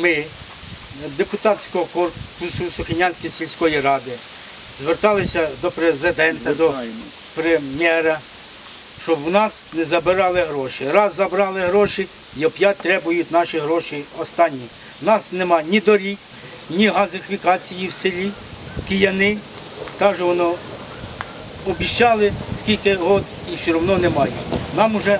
Ми, депутатського корпусу Сухинянської сільської ради, зверталися до президента, до прем'єра, щоб у нас не забирали гроші. Раз забрали гроші, і опять требують наші гроші останні. У нас нема ні доріг, ні газифікації в селі, кияни. Каже, воно обіщали скільки год і все одно немає. Нам вже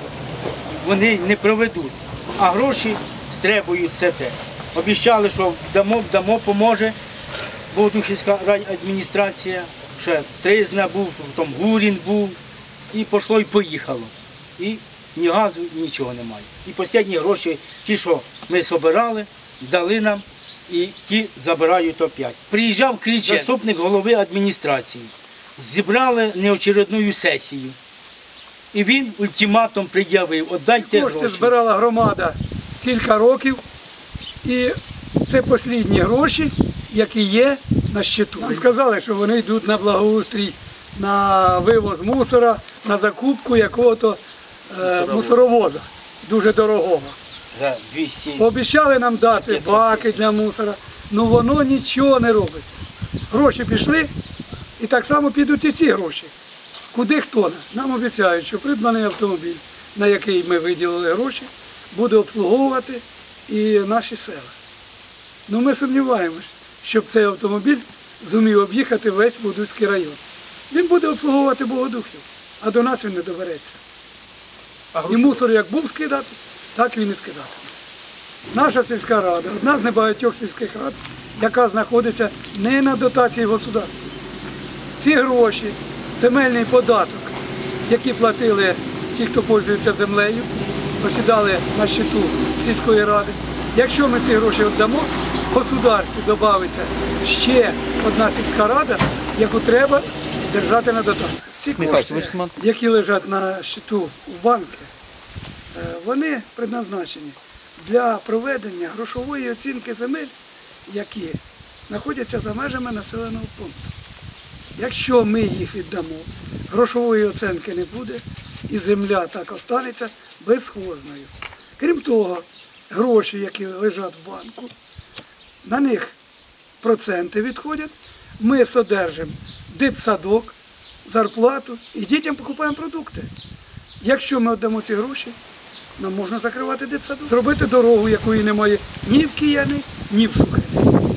вони не проведуть, а гроші стребують все те. Обіщали, що дамо, дамо, поможе. Богодухівська райадміністрація, ще Тризна був, потім Гурін був, і пішло і поїхало. І ні газу, нічого немає. І останні гроші, ті, що ми збирали, дали нам, і ті забирають опять. Приїжджав Крічен, заступник голови адміністрації. Зібрали неочередну сесію. І він ультиматум пред'явив, віддайте Кошти гроші. збирала громада кілька років, і це останні гроші, які є на щиту. Нам сказали, що вони йдуть на благоустрій, на вивоз мусора, на закупку якого-то е, мусоровоза, дуже дорогого. За 200 Обіцяли нам дати баки для мусора, але воно нічого не робиться. Гроші пішли, і так само підуть і ці гроші. Куди хто? Нам обіцяють, що придбаний автомобіль, на який ми виділили гроші, буде обслуговувати і наші села. Ну ми сумніваємось, щоб цей автомобіль зумів об'їхати весь Будуцький район. Він буде обслуговувати Богодухів, а до нас він не добереться. І мусор як був скидатись, так він і скидатиметься. Наша сільська рада одна з небагатьох сільських рад, яка знаходиться не на дотації государства. Ці гроші, земельний податок, які платили ті, хто пользується землею, посідали на щиту сільської ради. Якщо ми ці гроші віддамо, в государстві додається ще одна сільська рада, яку треба держати на дотації. Ці кошти, які лежать на щиту в банки, Е, вони предназначені для проведення грошової оцінки земель, які знаходяться за межами населеного пункту. Якщо ми їх віддамо, грошової оцінки не буде і земля так останеться безхозною. Крім того, гроші, які лежать в банку, на них проценти відходять, ми содержимо дитсадок, зарплату і дітям покупаємо продукти. Якщо ми віддамо ці гроші, нам можна закривати дитсадок. Зробити дорогу, якої немає ні в Кияни, ні в Сухарі.